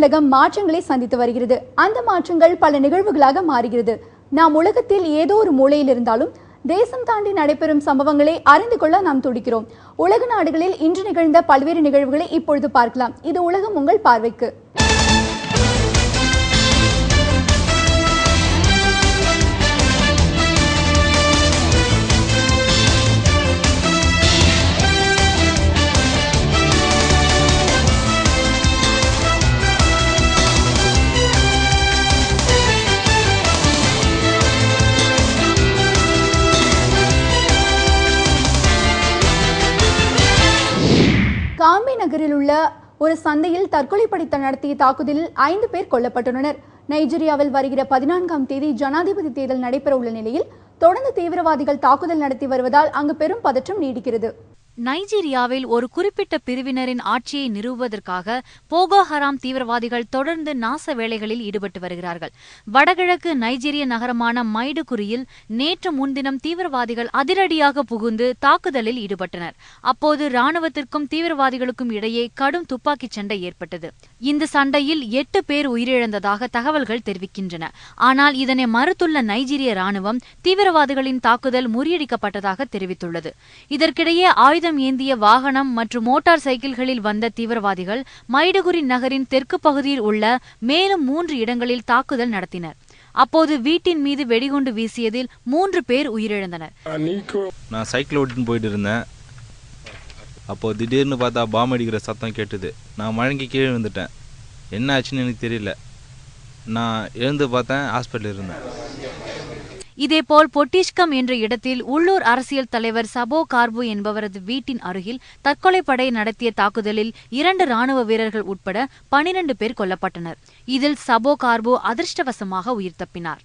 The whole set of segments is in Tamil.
உலகம் மாற்றங்களை சந்தித்து வருகிறது. அந்த மாற்றங்கள் பல நிகழ்வுகளாக மாறுகிறது. நாம் உலகத்தில் ஏதோ ஒரு மூலையில் இருந்தாலும் தேசம் தாண்டி நடைபெறும் சம்பவங்களை அறிந்து கொள்ள நாம் துடிக்கிறோம். உலக நாடுகளில் இன்று நிகழ்ந்த பல்வேறு நிகழ்வுகளை இப்பொழுது பார்க்கலாம். இது உலகம் உங்கள் பார்வைக்கு. உள்ள ஒரு சந்தையில் தற்கொலை படைத்த நடத்திய தாக்குதலில் ஐந்து பேர் கொல்லப்பட்டுள்ளனர். நைஜீரியாவில் வருகிற பதினான்காம் தேதி ஜனாதிபதி தேர்தல் நடைபெற உள்ள நிலையில் தொடர்ந்து தீவிரவாதிகள் தாக்குதல் நடத்தி வருவதால் அங்கு பெரும் பதற்றம் நீடிக்கிறது. நைஜீரியாவில் ஒரு குறிப்பிட்ட பிரிவினரின் ஆட்சியை நிறுவுவதற்காக போகோ ஹராம் தீவிரவாதிகள் தொடர்ந்து நாச வேலைகளில் ஈடுபட்டு வருகிறார்கள். வடகிழக்கு நைஜீரிய நகரமான மைடுகுரியில் நேற்று முன்தினம் தீவிரவாதிகள் அதிரடியாக புகுந்து தாக்குதலில் ஈடுபட்டனர். அப்போது ராணுவத்திற்கும் தீவிரவாதிகளுக்கும் இடையே கடும் துப்பாக்கிச் சண்டை ஏற்பட்டது. இந்த சண்டையில் எட்டு பேர் உயிரிழந்ததாக தகவல்கள் தெரிவிக்கின்றன. ஆனால் இதனை மறுத்துள்ள நைஜீரிய ராணுவம் தீவிரவாதிகளின் தாக்குதல் முறியடிக்கப்பட்டதாக தெரிவித்துள்ளது. இதற்கிடையே ஆயுத ஆயுதம் ஏந்திய வாகனம் மற்றும் மோட்டார் சைக்கிள்களில் வந்த தீவிரவாதிகள் மைடுகுரி நகரின் தெற்கு பகுதியில் உள்ள மேலும் மூன்று இடங்களில் தாக்குதல் நடத்தினர். அப்போது வீட்டின் மீது வெடிகுண்டு வீசியதில் மூன்று பேர் உயிரிழந்தனர். நான் சைக்கிள் ஓட்டின்னு போயிட்டு இருந்தேன் அப்போது திடீர்னு பார்த்தா பாம் அடிக்கிற சத்தம் கேட்டுது. நான் மழங்கி கீழே விழுந்துட்டேன். என்ன ஆச்சுன்னு எனக்கு தெரியல. நான் எழுந்து பார்த்தேன் ஹாஸ்பிட்டல் இருந்தேன். இதேபோல் பொட்டிஷ்கம் என்ற இடத்தில் உள்ளூர் அரசியல் தலைவர் சபோ கார்பு என்பவரது வீட்டின் அருகில் தற்கொலை படை நடத்திய தாக்குதலில் இரண்டு ராணுவ வீரர்கள் உட்பட பனிரண்டு பேர் கொல்லப்பட்டனர். இதில் சபோ கார்பு அதிர்ஷ்டவசமாக உயிர் தப்பினார்.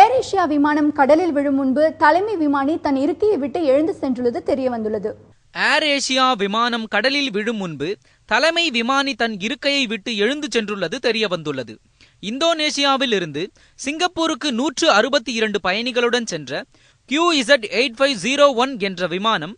ஏர் ஏசியா விமானம் கடலில் விழும் முன்பு தலைமை விமானி தன் இருக்கையை விட்டு எழுந்து சென்றுள்ளது தெரிய வந்துள்ளது ஏர் ஏசியா விமானம் கடலில் விழும் முன்பு தலைமை விமானி தன் இருக்கையை விட்டு எழுந்து சென்றுள்ளது தெரிய வந்துள்ளது இந்தோனேசியாவில் இருந்து சிங்கப்பூருக்கு நூற்று அறுபத்தி இரண்டு பயணிகளுடன் சென்ற Q Z eight five zero one என்ற விமானம்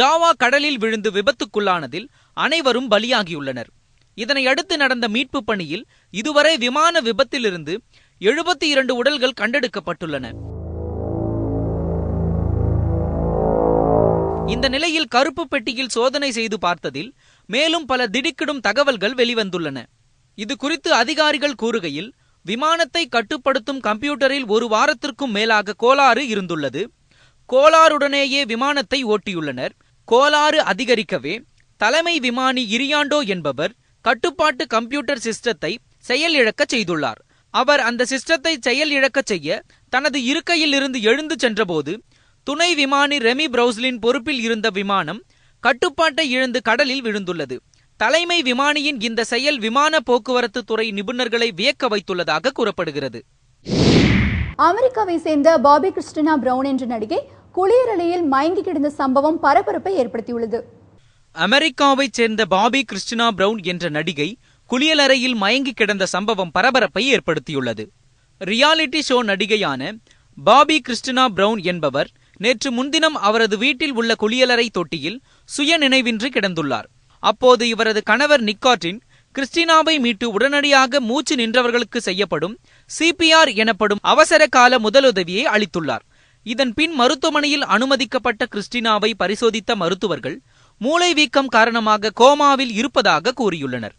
ஜாவா கடலில் விழுந்து விபத்துக்குள்ளானதில் அனைவரும் பலியாகியுள்ளனர். இதனையடுத்து நடந்த மீட்பு பணியில் இதுவரை விமான விபத்திலிருந்து எழுபத்தி இரண்டு உடல்கள் கண்டெடுக்கப்பட்டுள்ளன. இந்த நிலையில் கருப்பு பெட்டியில் சோதனை செய்து பார்த்ததில் மேலும் பல திடுக்கிடும் தகவல்கள் வெளிவந்துள்ளன. இது குறித்து அதிகாரிகள் கூறுகையில் விமானத்தை கட்டுப்படுத்தும் கம்ப்யூட்டரில் ஒரு வாரத்திற்கும் மேலாக கோளாறு இருந்துள்ளது. கோளாறுடனேயே விமானத்தை ஓட்டியுள்ளனர். கோளாறு அதிகரிக்கவே தலைமை விமானி இரியாண்டோ என்பவர் கட்டுப்பாட்டு கம்ப்யூட்டர் சிஸ்டத்தை செயலிழக்கச் செய்துள்ளார். அவர் அந்த சிஸ்டத்தை செயலிழக்க செய்ய தனது இருக்கையில் இருந்து எழுந்து சென்றபோது துணை விமானி ரெமி பிரவுஸ்லின் பொறுப்பில் இருந்த விமானம் கட்டுப்பாட்டை இழந்து கடலில் விழுந்துள்ளது. தலைமை விமானியின் இந்த செயல் விமான போக்குவரத்து துறை நிபுணர்களை வியக்க வைத்துள்ளதாக கூறப்படுகிறது. அமெரிக்காவை சேர்ந்த பாபி கிறிஸ்டினா பிரவுன் என்ற நடிகை குளியரலையில் மயங்கி கிடந்த சம்பவம் பரபரப்பை ஏற்படுத்தியுள்ளது. அமெரிக்காவைச் சேர்ந்த பாபி கிறிஸ்டினா பிரவுன் என்ற நடிகை குளியலறையில் மயங்கி கிடந்த சம்பவம் பரபரப்பை ஏற்படுத்தியுள்ளது. ரியாலிட்டி ஷோ நடிகையான பாபி கிறிஸ்டினா பிரவுன் என்பவர் நேற்று முன்தினம் அவரது வீட்டில் உள்ள குளியலறை தொட்டியில் சுய நினைவின்றி கிடந்துள்ளார். அப்போது இவரது கணவர் நிக்காட்டின் கிறிஸ்டினாவை மீட்டு உடனடியாக மூச்சு நின்றவர்களுக்கு செய்யப்படும் சிபிஆர் எனப்படும் அவசர கால முதலுதவியை அளித்துள்ளார். இதன் பின் மருத்துவமனையில் அனுமதிக்கப்பட்ட கிறிஸ்டினாவை பரிசோதித்த மருத்துவர்கள் மூளை வீக்கம் காரணமாக கோமாவில் இருப்பதாக கூறியுள்ளனர்.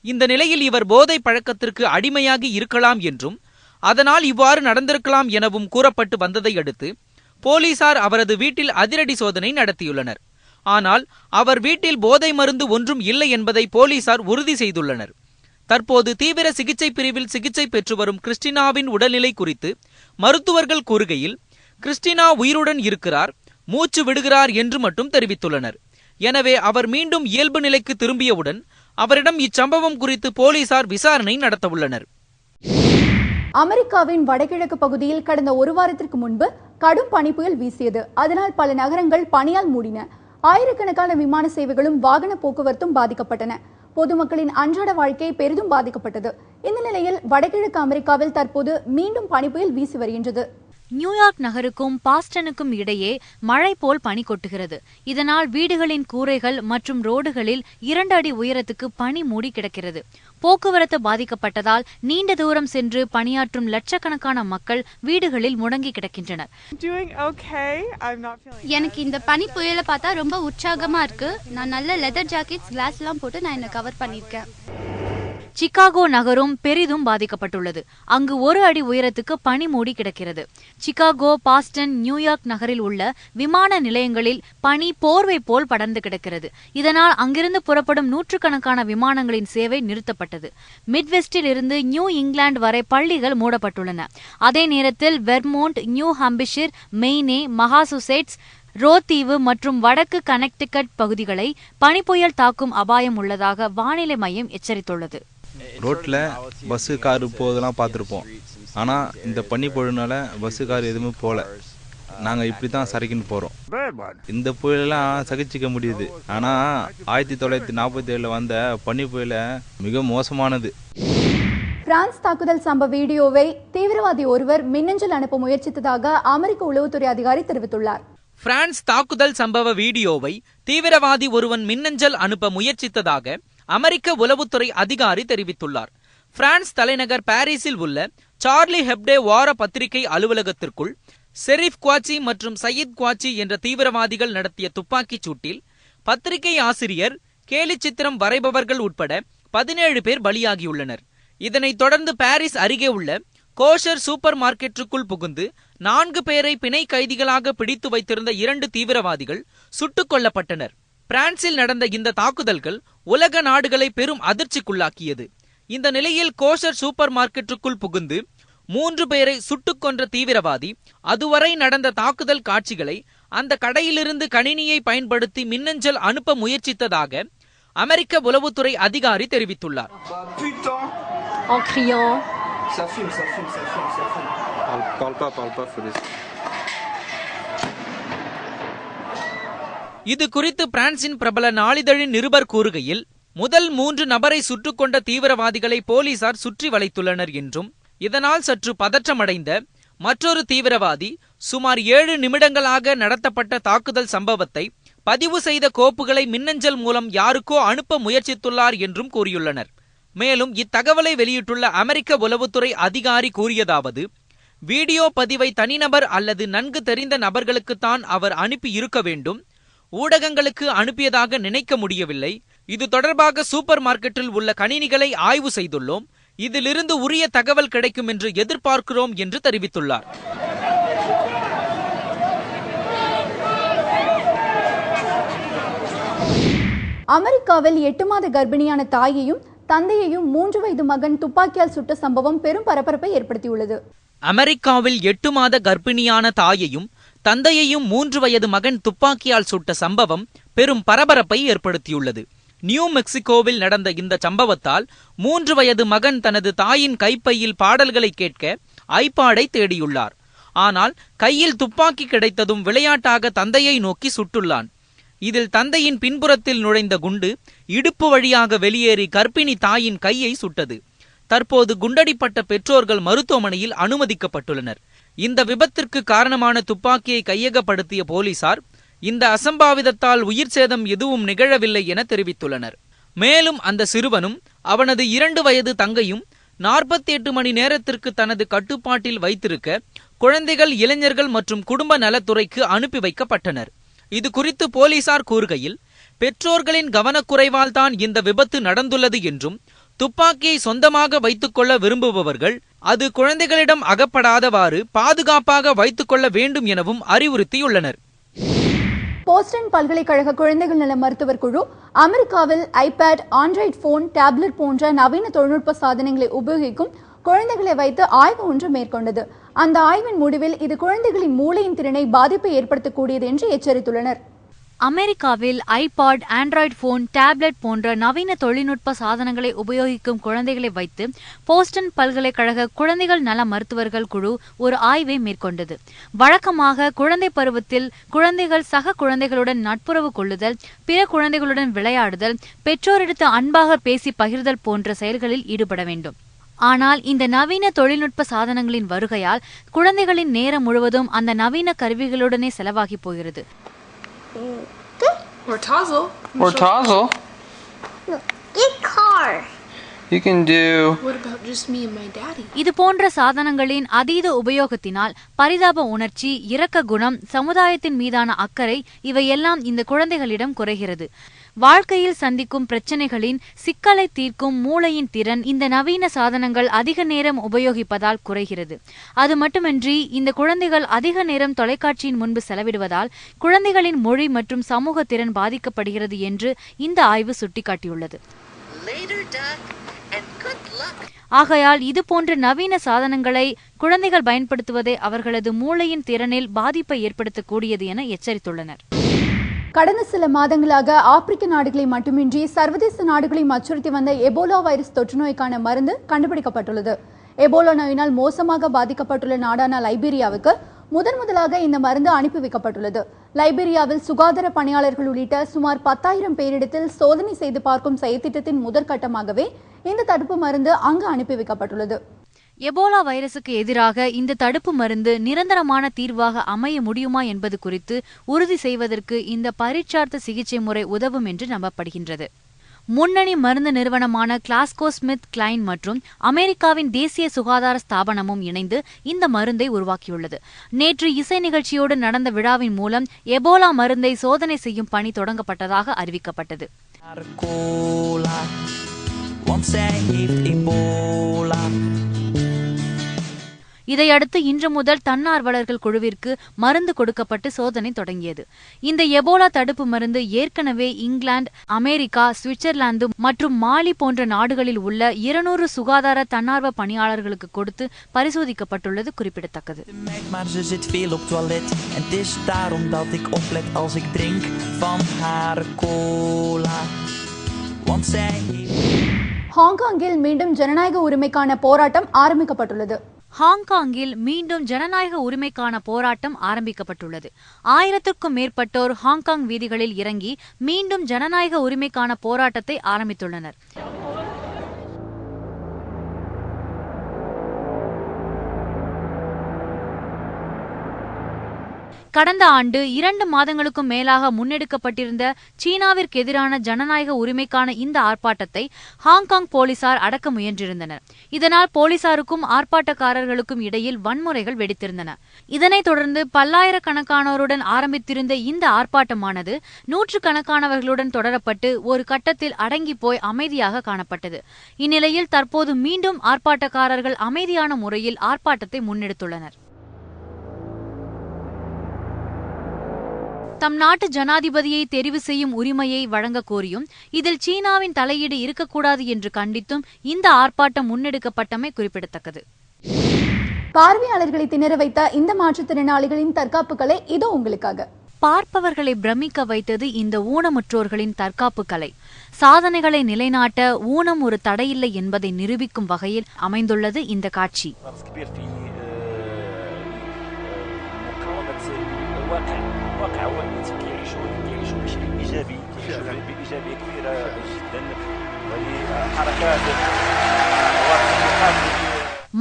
இந்த நிலையில் இவர் போதை பழக்கத்திற்கு அடிமையாகி இருக்கலாம் என்றும் அதனால் இவ்வாறு நடந்திருக்கலாம் எனவும் கூறப்பட்டு வந்ததை அடுத்து போலீசார் அவரது வீட்டில் அதிரடி சோதனை நடத்தியுள்ளனர். ஆனால் அவர் வீட்டில் போதை மருந்து ஒன்றும் இல்லை என்பதை போலீசார் உறுதி செய்துள்ளனர். தற்போது தீவிர சிகிச்சை பிரிவில் சிகிச்சை பெற்று வரும் கிறிஸ்டினாவின் உடல்நிலை குறித்து மருத்துவர்கள் கூறுகையில் கிறிஸ்டினா உயிருடன் இருக்கிறார் மூச்சு விடுகிறார் என்று மட்டும் தெரிவித்துள்ளனர். எனவே அவர் மீண்டும் இயல்பு நிலைக்கு திரும்பியவுடன் அவரிடம் இச்சம்பவம் குறித்து போலீசார் விசாரணை நடத்தவுள்ளனர். அமெரிக்காவின் வடகிழக்கு பகுதியில் கடந்த ஒரு வாரத்திற்கு முன்பு கடும் பனிப்புயல் வீசியது. அதனால் பல நகரங்கள் பனியால் மூடின. ஆயிரக்கணக்கான விமான சேவைகளும் வாகன போக்குவரத்தும் பாதிக்கப்பட்டன. பொதுமக்களின் அன்றாட வாழ்க்கை பெரிதும் பாதிக்கப்பட்டது. இந்த நிலையில் வடகிழக்கு அமெரிக்காவில் தற்போது மீண்டும் பனிப்புயல் வீசி வருகின்றது. நியூயார்க் நகருக்கும் பாஸ்டனுக்கும் இடையே மழை போல் பனி கொட்டுகிறது. இதனால் வீடுகளின் கூரைகள் மற்றும் ரோடுகளில் இரண்டு அடி உயரத்துக்கு பனி மூடி கிடக்கிறது. போக்குவரத்து பாதிக்கப்பட்டதால் நீண்ட தூரம் சென்று பணியாற்றும் லட்சக்கணக்கான மக்கள் வீடுகளில் முடங்கி கிடக்கின்றனர் Doing okay. I'm not feeling. எனக்கு இந்த பனி புயலை பார்த்தா ரொம்ப உற்சாகமா இருக்கு நான் நல்ல லெதர் ஜாக்கெட்ஸ் கிளாஸ் எல்லாம் போட்டு நான் என்ன கவர் பண்ணியிருக்கேன் சிகாகோ நகரும் பெரிதும் பாதிக்கப்பட்டுள்ளது. அங்கு ஒரு அடி உயரத்துக்கு பனி மூடி கிடக்கிறது. சிகாகோ பாஸ்டன் நியூயார்க் நகரில் உள்ள விமான நிலையங்களில் பனி போர்வை போல் படர்ந்து கிடக்கிறது. இதனால் அங்கிருந்து புறப்படும் நூற்றுக்கணக்கான விமானங்களின் சேவை நிறுத்தப்பட்டது. மிட்வெஸ்டில் இருந்து நியூ இங்கிலாந்து வரை பள்ளிகள் மூடப்பட்டுள்ளன. அதே நேரத்தில் வெர்மோண்ட் நியூ ஹம்பிஷிர் மெய்னே மகாசுசெட்ஸ் ரோத்தீவு மற்றும் வடக்கு கனெக்டிகட் பகுதிகளை பனிப்புயல் தாக்கும் அபாயம் உள்ளதாக வானிலை மையம் எச்சரித்துள்ளது. ரோட்டில் பஸ்ஸு காரு போதெல்லாம் பார்த்துருப்போம். ஆனால் இந்த பனி பொழுதுனால பஸ்ஸு கார் எதுவுமே போகல. நாங்கள் இப்படி தான் சரக்கின்னு போகிறோம். இந்த புயலெல்லாம் சகிச்சிக்க முடியுது. ஆனால் ஆயிரத்தி தொள்ளாயிரத்தி நாற்பத்தி ஏழில் வந்த பனி புயல மிக மோசமானது. பிரான்ஸ் தாக்குதல் சம்பவ வீடியோவை தீவிரவாதி ஒருவர் மின்னஞ்சல் அனுப்ப முயற்சித்ததாக அமெரிக்க உளவுத்துறை அதிகாரி தெரிவித்துள்ளார். பிரான்ஸ் தாக்குதல் சம்பவ வீடியோவை தீவிரவாதி ஒருவன் மின்னஞ்சல் அனுப்ப முயற்சித்ததாக அமெரிக்க உளவுத்துறை அதிகாரி தெரிவித்துள்ளார். பிரான்ஸ் தலைநகர் பாரிஸில் உள்ள சார்லி ஹெப்டே வார பத்திரிகை அலுவலகத்திற்குள் செரிஃப் குவாச்சி மற்றும் சயீத் குவாச்சி என்ற தீவிரவாதிகள் நடத்திய துப்பாக்கிச் சூட்டில் பத்திரிகை ஆசிரியர் கேலி சித்திரம் வரைபவர்கள் உட்பட பதினேழு பேர் பலியாகியுள்ளனர். இதனைத் தொடர்ந்து பாரிஸ் அருகே உள்ள கோஷர் சூப்பர் மார்க்கெட்டுக்குள் புகுந்து நான்கு பேரை பிணை கைதிகளாக பிடித்து வைத்திருந்த இரண்டு தீவிரவாதிகள் சுட்டுக் கொல்லப்பட்டனர். பிரான்சில் நடந்த இந்த தாக்குதல்கள் உலக நாடுகளை பெரும் அதிர்ச்சிக்குள்ளாக்கியது இந்த நிலையில் கோஷர் சூப்பர் மார்க்கெட்டுக்குள் புகுந்து மூன்று பேரை சுட்டுக் கொன்ற தீவிரவாதி அதுவரை நடந்த தாக்குதல் காட்சிகளை அந்த கடையிலிருந்து கணினியை பயன்படுத்தி மின்னஞ்சல் அனுப்ப முயற்சித்ததாக அமெரிக்க உளவுத்துறை அதிகாரி தெரிவித்துள்ளார் en criant. Ça fume, ça fume, ça fume, ça fume. Parle, parle pas, parle pas, faut laisser. இது குறித்து பிரான்சின் பிரபல நாளிதழின் நிருபர் கூறுகையில் முதல் மூன்று நபரை சுட்டுக் கொண்ட தீவிரவாதிகளை போலீசார் சுற்றி வளைத்துள்ளனர் என்றும் இதனால் சற்று பதற்றமடைந்த மற்றொரு தீவிரவாதி சுமார் ஏழு நிமிடங்களாக நடத்தப்பட்ட தாக்குதல் சம்பவத்தை பதிவு செய்த கோப்புகளை மின்னஞ்சல் மூலம் யாருக்கோ அனுப்ப முயற்சித்துள்ளார் என்றும் கூறியுள்ளனர். மேலும் இத்தகவலை வெளியிட்டுள்ள அமெரிக்க உளவுத்துறை அதிகாரி கூறியதாவது வீடியோ பதிவை தனிநபர் அல்லது நன்கு தெரிந்த நபர்களுக்குத்தான் அவர் அனுப்பி இருக்க வேண்டும். ஊடகங்களுக்கு அனுப்பியதாக நினைக்க முடியவில்லை. இது தொடர்பாக சூப்பர் மார்க்கெட்டில் உள்ள கணினிகளை ஆய்வு செய்துள்ளோம். இதிலிருந்து உரிய தகவல் கிடைக்கும் என்று எதிர்பார்க்கிறோம் என்று தெரிவித்துள்ளார். அமெரிக்காவில் எட்டு மாத கர்ப்பிணியான தாயையும் தந்தையையும் மூன்று வயது மகன் துப்பாக்கியால் சுட்ட சம்பவம் பெரும் பரபரப்பை ஏற்படுத்தியுள்ளது. அமெரிக்காவில் எட்டு மாத கர்ப்பிணியான தாயையும் தந்தையையும் மூன்று வயது மகன் துப்பாக்கியால் சுட்ட சம்பவம் பெரும் பரபரப்பை ஏற்படுத்தியுள்ளது. நியூ மெக்சிகோவில் நடந்த இந்த சம்பவத்தால் மூன்று வயது மகன் தனது தாயின் கைப்பையில் பாடல்களை கேட்க ஐபாடை தேடியுள்ளார். ஆனால் கையில் துப்பாக்கி கிடைத்ததும் விளையாட்டாக தந்தையை நோக்கி சுட்டுள்ளான். இதில் தந்தையின் பின்புறத்தில் நுழைந்த குண்டு இடுப்பு வழியாக வெளியேறி கர்ப்பிணி தாயின் கையை சுட்டது. தற்போது குண்டடிப்பட்ட பெற்றோர்கள் மருத்துவமனையில் அனுமதிக்கப்பட்டுள்ளனர். இந்த விபத்திற்கு காரணமான துப்பாக்கியை கையகப்படுத்திய போலீசார் இந்த அசம்பாவிதத்தால் உயிர் சேதம் எதுவும் நிகழவில்லை என தெரிவித்துள்ளனர். மேலும் அந்த சிறுவனும் அவனது இரண்டு வயது தங்கையும் நாற்பத்தி எட்டு மணி நேரத்திற்கு தனது கட்டுப்பாட்டில் வைத்திருக்க குழந்தைகள் இளைஞர்கள் மற்றும் குடும்ப நலத்துறைக்கு அனுப்பி வைக்கப்பட்டனர். இது குறித்து போலீசார் கூறுகையில் பெற்றோர்களின் கவனக்குறைவால் தான் இந்த விபத்து நடந்துள்ளது என்றும் துப்பாக்கியை சொந்தமாக வைத்துக்கொள்ள விரும்புபவர்கள் அது குழந்தைகளிடம் அகப்படாதவாறு பாதுகாப்பாக வைத்துக்கொள்ள வேண்டும் எனவும் அறிவுறுத்தியுள்ளனர். போஸ்டன் பல்கலைக்கழக குழந்தைகள் நல மருத்துவர் குழு அமெரிக்காவில் ஐபேட் ஆண்ட்ராய்டு போன் டேப்லெட் போன்ற நவீன தொழில்நுட்ப சாதனங்களை உபயோகிக்கும் குழந்தைகளை வைத்து ஆய்வு ஒன்று மேற்கொண்டது. அந்த ஆய்வின் முடிவில் இது குழந்தைகளின் மூளையின் திறனை பாதிப்பை ஏற்படுத்தக்கூடியது என்று எச்சரித்துள்ளனர். அமெரிக்காவில் ஐபாட் ஆண்ட்ராய்டு போன் டேப்லெட் போன்ற நவீன தொழில்நுட்ப சாதனங்களை உபயோகிக்கும் குழந்தைகளை வைத்து போஸ்டன் பல்கலைக்கழக குழந்தைகள் நல மருத்துவர்கள் குழு ஒரு ஆய்வை மேற்கொண்டது. வழக்கமாக குழந்தை பருவத்தில் குழந்தைகள் சக குழந்தைகளுடன் நட்புறவு கொள்ளுதல் பிற குழந்தைகளுடன் விளையாடுதல் பெற்றோரிடத்து அன்பாக பேசி பகிர்தல் போன்ற செயல்களில் ஈடுபட வேண்டும். ஆனால் இந்த நவீன தொழில்நுட்ப சாதனங்களின் வருகையால் குழந்தைகளின் நேரம் முழுவதும் அந்த நவீன கருவிகளுடனே செலவாகி போகிறது. Or Tazzle. Or Tazzle. Get car. You can do. What about just me and my daddy? இது போன்ற சாதனங்களின் அதீத உபயோகத்தினால் பரிதாப உணர்ச்சி இரக்க குணம் சமுதாயத்தின் மீதான அக்கறை இவையெல்லாம் இந்த குழந்தைகளிடம் குறைகிறது வாழ்க்கையில் சந்திக்கும் பிரச்சனைகளின் சிக்கலை தீர்க்கும் மூளையின் திறன் இந்த நவீன சாதனங்கள் அதிக நேரம் உபயோகிப்பதால் குறைகிறது. அது மட்டுமின்றி இந்த குழந்தைகள் அதிக நேரம் தொலைக்காட்சியின் முன்பு செலவிடுவதால் குழந்தைகளின் மொழி மற்றும் சமூக திறன் பாதிக்கப்படுகிறது என்று இந்த ஆய்வு சுட்டிக்காட்டியுள்ளது. ஆகையால் இது போன்ற நவீன சாதனங்களை குழந்தைகள் பயன்படுத்துவதே அவர்களது மூளையின் திறனில் பாதிப்பை ஏற்படுத்தக்கூடியது என எச்சரித்துள்ளனர். கடந்த சில மாதங்களாக ஆப்பிரிக்க நாடுகளை மட்டுமின்றி சர்வதேச நாடுகளையும் அச்சுறுத்தி வந்த எபோலா வைரஸ் தொற்று நோய்க்கான மருந்து கண்டுபிடிக்கப்பட்டுள்ளது. எபோலா நோயினால் மோசமாக பாதிக்கப்பட்டுள்ள நாடான லைபீரியாவுக்கு முதன் முதலாக இந்த மருந்து அனுப்பி வைக்கப்பட்டுள்ளது. லைபீரியாவில் சுகாதார பணியாளர்கள் உள்ளிட்ட சுமார் பத்தாயிரம் பேரிடத்தில் சோதனை செய்து பார்க்கும் செயற்திட்டத்தின் முதற்கட்டமாகவே இந்த தடுப்பு மருந்து அங்கு அனுப்பி வைக்கப்பட்டுள்ளது. எபோலா வைரசுக்கு எதிராக இந்த தடுப்பு மருந்து நிரந்தரமான தீர்வாக அமைய முடியுமா என்பது குறித்து உறுதி செய்வதற்கு இந்த பரீட்சார்த்த சிகிச்சை முறை உதவும் என்று நம்பப்படுகின்றது. முன்னணி மருந்து நிறுவனமான கிளாஸ்கோ ஸ்மித் கிளைன் மற்றும் அமெரிக்காவின் தேசிய சுகாதார ஸ்தாபனமும் இணைந்து இந்த மருந்தை உருவாக்கியுள்ளது. நேற்று இசை நிகழ்ச்சியோடு நடந்த விழாவின் மூலம் எபோலா மருந்தை சோதனை செய்யும் பணி தொடங்கப்பட்டதாக அறிவிக்கப்பட்டது. Cola, want zij ebola. இதையடுத்து இன்று முதல் தன்னார்வலர்கள் குழுவிற்கு மருந்து கொடுக்கப்பட்டு சோதனை தொடங்கியது. இந்த எபோலா தடுப்பு மருந்து ஏற்கனவே இங்கிலாந்து அமெரிக்கா சுவிட்சர்லாந்து மற்றும் மாலி போன்ற நாடுகளில் உள்ள இருநூறு சுகாதார தன்னார்வ பணியாளர்களுக்கு கொடுத்து பரிசோதிக்கப்பட்டுள்ளது குறிப்பிடத்தக்கது. ஹாங்காங்கில் மீண்டும் ஜனநாயக உரிமைக்கான போராட்டம் ஆரம்பிக்கப்பட்டுள்ளது. ஹாங்காங்கில் மீண்டும் ஜனநாயக உரிமைக்கான போராட்டம் ஆரம்பிக்கப்பட்டுள்ளது. ஆயிரத்திற்கும் மேற்பட்டோர் ஹாங்காங் வீதிகளில் இறங்கி மீண்டும் ஜனநாயக உரிமைக்கான போராட்டத்தை ஆரம்பித்துள்ளனர். கடந்த ஆண்டு இரண்டு மாதங்களுக்கும் மேலாக முன்னெடுக்கப்பட்டிருந்த சீனாவிற்கு எதிரான ஜனநாயக உரிமைக்கான இந்த ஆர்ப்பாட்டத்தை ஹாங்காங் போலீசார் அடக்க முயன்றிருந்தனர். இதனால் போலீசாருக்கும் ஆர்ப்பாட்டக்காரர்களுக்கும் இடையில் வன்முறைகள் வெடித்திருந்தன. இதனைத் தொடர்ந்து பல்லாயிரக்கணக்கானோருடன் ஆரம்பித்திருந்த இந்த ஆர்ப்பாட்டமானது நூற்றுக்கணக்கானவர்களுடன் தொடரப்பட்டு ஒரு கட்டத்தில் அடங்கி போய் அமைதியாக காணப்பட்டது. இந்நிலையில் தற்போது மீண்டும் ஆர்ப்பாட்டக்காரர்கள் அமைதியான முறையில் ஆர்ப்பாட்டத்தை முன்னெடுத்துள்ளனர். தம் நாட்டு ஜனாதிபதியை தெரிவு செய்யும் உரிமையை வழங்க கோரியும் இதில் சீனாவின் தலையீடு இருக்கக்கூடாது என்று கண்டித்தும் இந்த ஆர்ப்பாட்டம் முன்னெடுக்கப்பட்டமை குறிப்பிடத்தக்கது. பார்வையாளர்களை திணற வைத்த இந்த மாற்றுத்திறனாளிகளின் தற்காப்பு கலை இதோ உங்களுக்காக. பார்ப்பவர்களை பிரமிக்க வைத்தது இந்த ஊனமுற்றோர்களின் தற்காப்பு கலை சாதனைகளை நிலைநாட்ட ஊனம் ஒரு தடையில்லை என்பதை நிரூபிக்கும் வகையில் அமைந்துள்ளது இந்த காட்சி. بإيجابية كبيرة جدا وهي حركات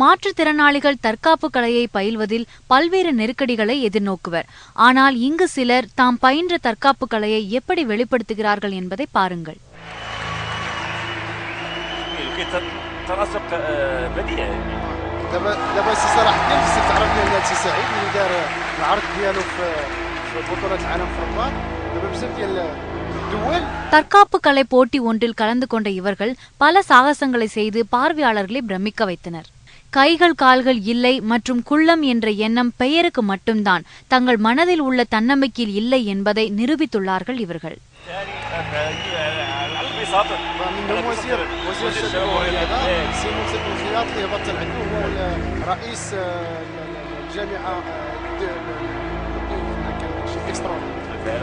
மாற்றுத்திறனாளிகள் தற்காப்பு கலையை பயில்வதில் பல்வேறு நெருக்கடிகளை எதிர்நோக்குவர் ஆனால் இங்கு சிலர் தாம் பயின்ற தற்காப்பு கலையை எப்படி வெளிப்படுத்துகிறார்கள் என்பதை பாருங்கள் تناسق بديع دابا دابا سي صلاح الدين خصك تعرف بان سي سعيد اللي دار العرض ديالو في في بطولة العالم في الرباط دابا بزاف ديال الدول தற்காப்பு கலை போட்டி ஒன்றில் கலந்து கொண்ட இவர்கள் பல சாகசங்களை செய்து பார்வையாளர்களை பிரமிக்க வைத்தனர் கைகள் கால்கள் இல்லை மற்றும் குள்ளம் என்ற எண்ணம் பெயருக்கு மட்டும்தான் தங்கள் மனதில் உள்ள தன்னம்பிக்கையில் இல்லை என்பதை நிரூபித்துள்ளார்கள் இவர்கள்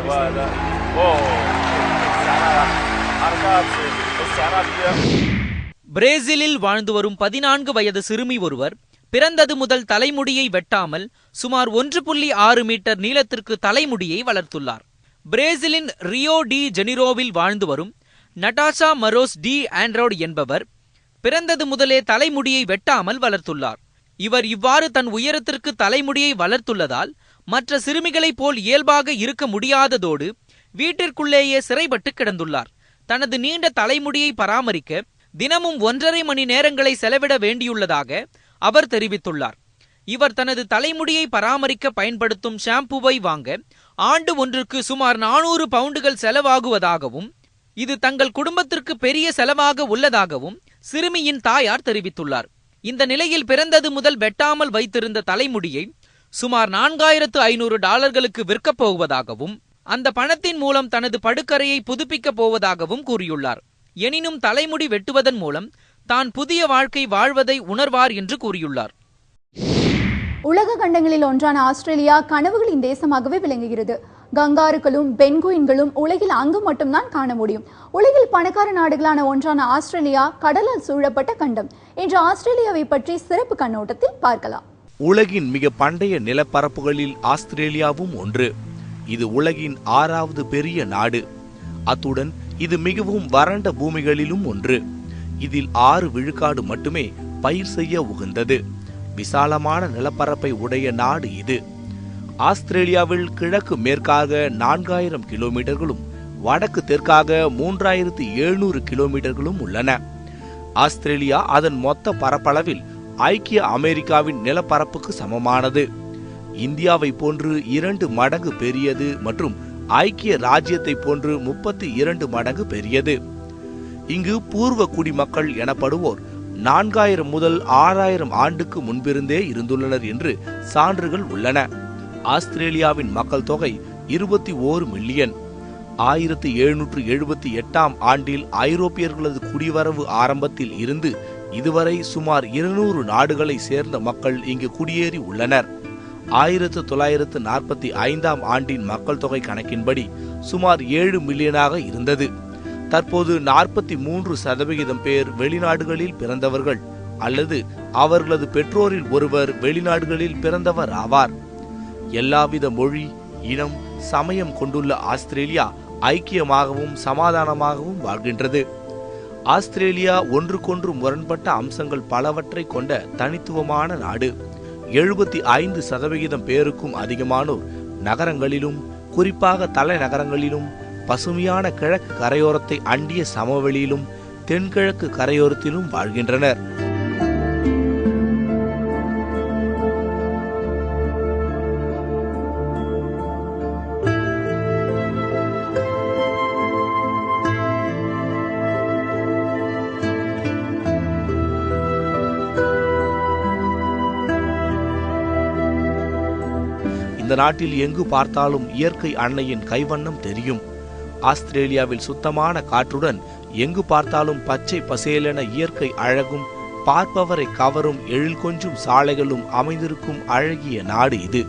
على பிரேசிலில் வாழ்ந்து வரும் பதினான்கு வயது சிறுமி ஒருவர் பிறந்தது முதல் தலைமுடியை வெட்டாமல் சுமார் ஒன்று புள்ளி ஆறு மீட்டர் நீளத்திற்கு தலைமுடியை வளர்த்துள்ளார். பிரேசிலின் ரியோ டி ஜெனிரோவில் வாழ்ந்து வரும் நட்டாஷா மரோஸ் டி ஆண்ட்ரோட் என்பவர் பிறந்தது முதலே தலைமுடியை வெட்டாமல் வளர்த்துள்ளார். இவர் இவ்வாறு தன் உயரத்திற்கு தலைமுடியை வளர்த்துள்ளதால் மற்ற சிறுமிகளைப் போல் இயல்பாக இருக்க முடியாததோடு வீட்டிற்குள்ளேயே சிறைப்பட்டு கிடந்துள்ளார். தனது நீண்ட தலைமுடியை பராமரிக்க தினமும் ஒன்றரை மணி நேரங்களை செலவிட வேண்டியுள்ளதாக அவர் தெரிவித்துள்ளார். இவர் தனது தலைமுடியை பராமரிக்க பயன்படுத்தும் ஷாம்புவை வாங்க ஆண்டு ஒன்றுக்கு சுமார் நானூறு பவுண்டுகள் செலவாகுவதாகவும் இது தங்கள் குடும்பத்திற்கு பெரிய செலவாக உள்ளதாகவும் சிறுமியின் தாயார் தெரிவித்துள்ளார். இந்த நிலையில் பிறந்தது முதல் வெட்டாமல் வைத்திருந்த தலைமுடியை சுமார் நான்காயிரத்து ஐநூறு டாலர்களுக்கு விற்கப் போவதாகவும் அந்த பணத்தின் மூலம் தனது படுக்கரையை புதுப்பிக்கப் போவதாகவும் கூறியுள்ளார். எனினும் தலைமுடி வெட்டுவதன் மூலம் தான் புதிய வாழ்க்கை வாழ்வதை உணர்வார் என்று கூறியுள்ளார். உலக கண்டங்களில் ஒன்றான ஆஸ்திரேலியா கனவுகளின் தேசமாகவே விளங்குகிறது. கங்காருக்களும் பென்குயின்களும் உலகில் அங்கு மட்டும்தான் காண முடியும். உலகில் பணக்கார நாடுகளான ஒன்றான ஆஸ்திரேலியா கடலால் சூழப்பட்ட கண்டம். இன்று ஆஸ்திரேலியாவை பற்றி சிறப்பு கண்ணோட்டத்தில் பார்க்கலாம். உலகின் மிக பண்டைய நிலப்பரப்புகளில் ஆஸ்திரேலியாவும் ஒன்று. இது உலகின் ஆறாவது பெரிய நாடு. அத்துடன் இது மிகவும் வறண்ட பூமிகளிலும் ஒன்று. இதில் ஆறு விழுக்காடு மட்டுமே பயிர் செய்ய உகந்தது. விசாலமான நிலப்பரப்பை உடைய நாடு இது. ஆஸ்திரேலியாவில் கிழக்கு மேற்காக நான்காயிரம் கிலோமீட்டர்களும் வடக்கு தெற்காக மூன்றாயிரத்து எழுநூறு கிலோமீட்டர்களும் உள்ளன. ஆஸ்திரேலியா அதன் மொத்த பரப்பளவில் ஐக்கிய அமெரிக்காவின் நிலப்பரப்புக்கு சமமானது. இந்தியாவை போன்று இரண்டு மடங்கு பெரியது மற்றும் ஐக்கிய ராஜ்யத்தை போன்று முப்பத்தி இரண்டு மடங்கு பெரியது. இங்கு பூர்வ குடிமக்கள் எனப்படுவோர் நான்காயிரம் முதல் ஆறாயிரம் ஆண்டுக்கு முன்பிருந்தே இருந்துள்ளனர் என்று சான்றுகள் உள்ளன. ஆஸ்திரேலியாவின் மக்கள் தொகை இருபத்தி ஓரு மில்லியன். ஆயிரத்தி எழுநூற்று எழுபத்தி எட்டாம் ஆண்டில் ஐரோப்பியர்களது குடிவரவு ஆரம்பத்தில் இருந்து இதுவரை சுமார் இருநூறு நாடுகளை சேர்ந்த மக்கள் இங்கு குடியேறி உள்ளனர். ஆயிரத்து தொள்ளாயிரத்து நாற்பத்தி ஐந்தாம் ஆண்டின் மக்கள் தொகை கணக்கின்படி சுமார் ஏழு மில்லியனாக இருந்தது. தற்போது நாற்பத்தி மூன்று சதவிகிதம் பேர் வெளிநாடுகளில் பிறந்தவர்கள் அல்லது அவர்களது பெற்றோரில் ஒருவர் வெளிநாடுகளில் பிறந்தவர் ஆவார். எல்லாவித மொழி இனம் சமயம் கொண்டுள்ள ஆஸ்திரேலியா ஐக்கியமாகவும் சமாதானமாகவும் வாழ்கின்றது. ஆஸ்திரேலியா ஒன்றுக்கொன்று முரண்பட்ட அம்சங்கள் பலவற்றை கொண்ட தனித்துவமான நாடு. எழுபத்தி ஐந்து சதவிகிதம் பேருக்கும் அதிகமானோர் நகரங்களிலும் குறிப்பாக தலைநகரங்களிலும் பசுமையான கிழக்கு கரையோரத்தை அண்டிய சமவெளியிலும் தென்கிழக்கு கரையோரத்திலும் வாழ்கின்றனர். இந்த நாட்டில் எங்கு பார்த்தாலும் இயற்கை அன்னையின் கைவண்ணம் தெரியும். ஆஸ்திரேலியாவில் சுத்தமான காற்றுடன் எங்கு பார்த்தாலும் பச்சை பசேலென இயற்கை அழகும் பார்ப்பவரை கவரும் எழில் கொஞ்சும் சாலைகளும் அமைந்திருக்கும் அழகிய நாடு இது.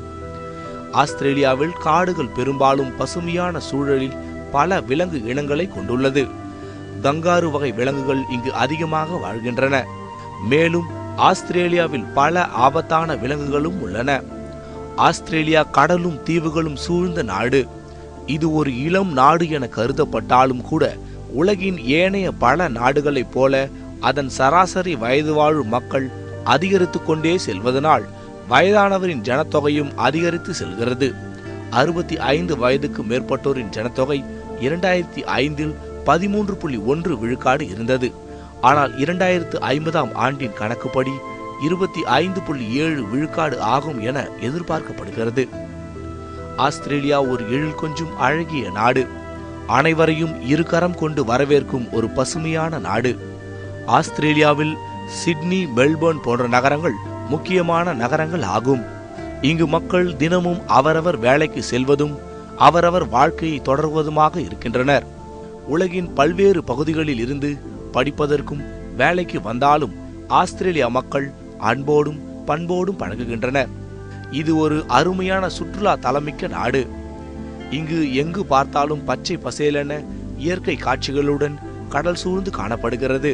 ஆஸ்திரேலியாவில் காடுகள் பெரும்பாலும் பசுமையான சூழலில் பல விலங்கு இனங்களை கொண்டுள்ளது. கங்காரு வகை விலங்குகள் இங்கு அதிகமாக வாழ்கின்றன. மேலும் ஆஸ்திரேலியாவில் பல ஆபத்தான விலங்குகளும் உள்ளன. ஆஸ்திரேலியா கடலும் தீவுகளும் சூழ்ந்த நாடு. இது ஒரு இளம் நாடு என கருதப்பட்டாலும் கூட உலகின் ஏனைய பல நாடுகளைப் போல அதன் சராசரி வயது வாழும் மக்கள் அதிகரித்து கொண்டே செல்வதனால் வயதானவரின் ஜனத்தொகையும் அதிகரித்து செல்கிறது. அறுபத்தி ஐந்து வயதுக்கு மேற்பட்டோரின் ஜனத்தொகை இரண்டாயிரத்தி ஐந்தில் பதிமூன்று புள்ளி ஒன்று விழுக்காடு இருந்தது. ஆனால் இரண்டாயிரத்து ஐம்பதாம் ஆண்டின் கணக்குப்படி இருபத்தி ஐந்து புள்ளி ஏழு விழுக்காடு ஆகும் என எதிர்பார்க்கப்படுகிறது. ஆஸ்திரேலியா ஒரு எழில் கொஞ்சம் அழகிய நாடு. அனைவரையும் இருகரம் கொண்டு வரவேற்கும் ஒரு பசுமையான நாடு. ஆஸ்திரேலியாவில் சிட்னி மெல்போர்ன் போன்ற நகரங்கள் முக்கியமான நகரங்கள் ஆகும். இங்கு மக்கள் தினமும் அவரவர் வேலைக்கு செல்வதும் அவரவர் வாழ்க்கையை தொடர்வதுமாக இருக்கின்றனர். உலகின் பல்வேறு பகுதிகளில் இருந்து படிப்பதற்கும் வேலைக்கு வந்தாலும் ஆஸ்திரேலியா மக்கள் அன்போடும் பண்போடும் பழகுகின்றன. இது ஒரு அருமையான சுற்றுலா தலமிக்க நாடு. இங்கு எங்கு பார்த்தாலும் பச்சை பசேலென இயற்கை காட்சிகளுடன் கடல் சூழ்ந்து காணப்படுகிறது.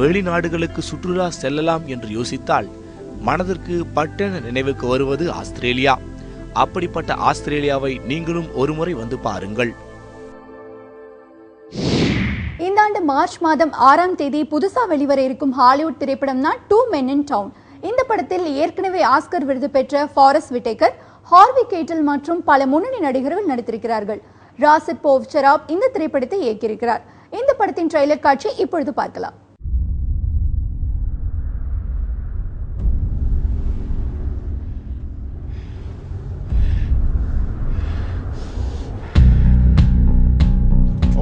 வெளிநாடுகளுக்கு சுற்றுலா செல்லலாம் என்று யோசித்தால் மனதிற்கு பட்டென நினைவுக்கு வருவது ஆஸ்திரேலியா. அப்படிப்பட்ட ஆஸ்திரேலியாவை நீங்களும் ஒருமுறை வந்து பாருங்கள். இந்த ஆண்டு மார்ச் மாதம் ஆறாம் தேதி புதுசா வெளிவர இருக்கும் ஹாலிவுட் திரைப்படம் தான் டூ மென் இன் டவுன் இந்த படத்தில் ஏற்கனவே ஆஸ்கர் விருது பெற்ற ஃபாரஸ்ட் விட்டேக்கர் ஹார்வி கேட்டல் மற்றும் பல முன்னணி நடிகர்கள் நடித்திருக்கிறார்கள். ராசித் போவ்சராப் இந்த திரைப்படத்தை இயக்கியிருக்கிறார். இந்த படத்தின் ட்ரெய்லர் காட்சி இப்பொழுது பார்க்கலாம்.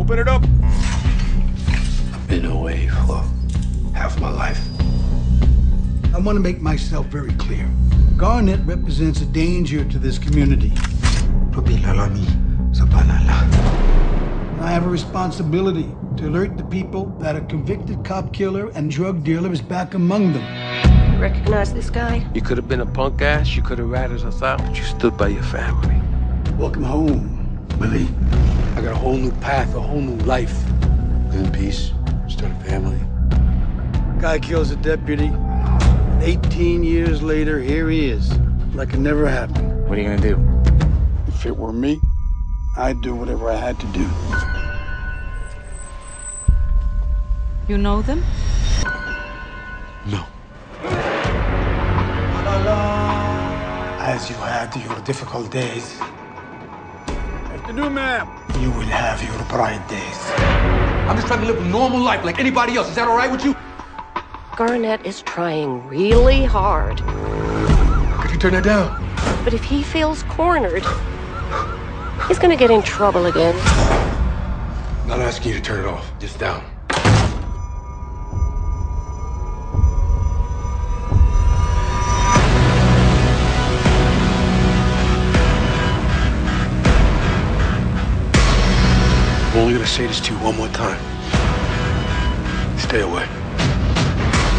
Open it up. I've been away for half my life. I want to make myself very clear. Garnet represents a danger to this community. I have a responsibility to alert the people that a convicted cop killer and drug dealer is back among them. You Recognize this guy? You could have been a punk ass, you could have ratted us out, but you stood by your family. Welcome home, Willie. I got a whole new path, a whole new life. Live in peace, start a family. Guy kills a deputy. and 18 years later, here he is, like it never happened. What are you gonna do? If it were me, I'd do whatever I had to do. You know them? No. As you had your difficult days, Afternoon, ma'am. you will have your bright days. I'm just trying to live a normal life like anybody else. Is that all right with you? Garnett is trying really hard. Could you turn that down? But if he feels cornered, he's gonna get in trouble again. Not asking you to turn it off, just down. Only gonna say this to you one more time. Stay away.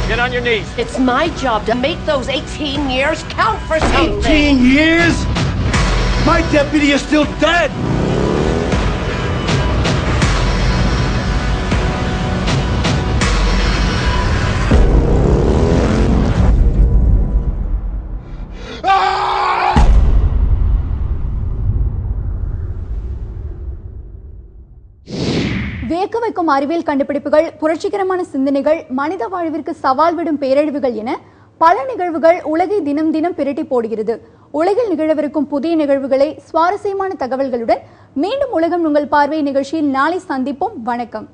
Get on your knees. It's my job to make those 18 years count for something. 18 years? My deputy is still dead! வியக்க அறிவியல் கண்டுபிடிப்புகள் புரட்சிகரமான சிந்தனைகள் மனித வாழ்விற்கு சவால் விடும் பேரழிவுகள் என பல நிகழ்வுகள் உலகை தினம் தினம் பிரட்டி போடுகிறது. உலகில் நிகழவிருக்கும் புதிய நிகழ்வுகளை சுவாரஸ்யமான தகவல்களுடன் மீண்டும் உலகம் உங்கள் பார்வை நிகழ்ச்சியில் நாளை சந்திப்போம். வணக்கம்.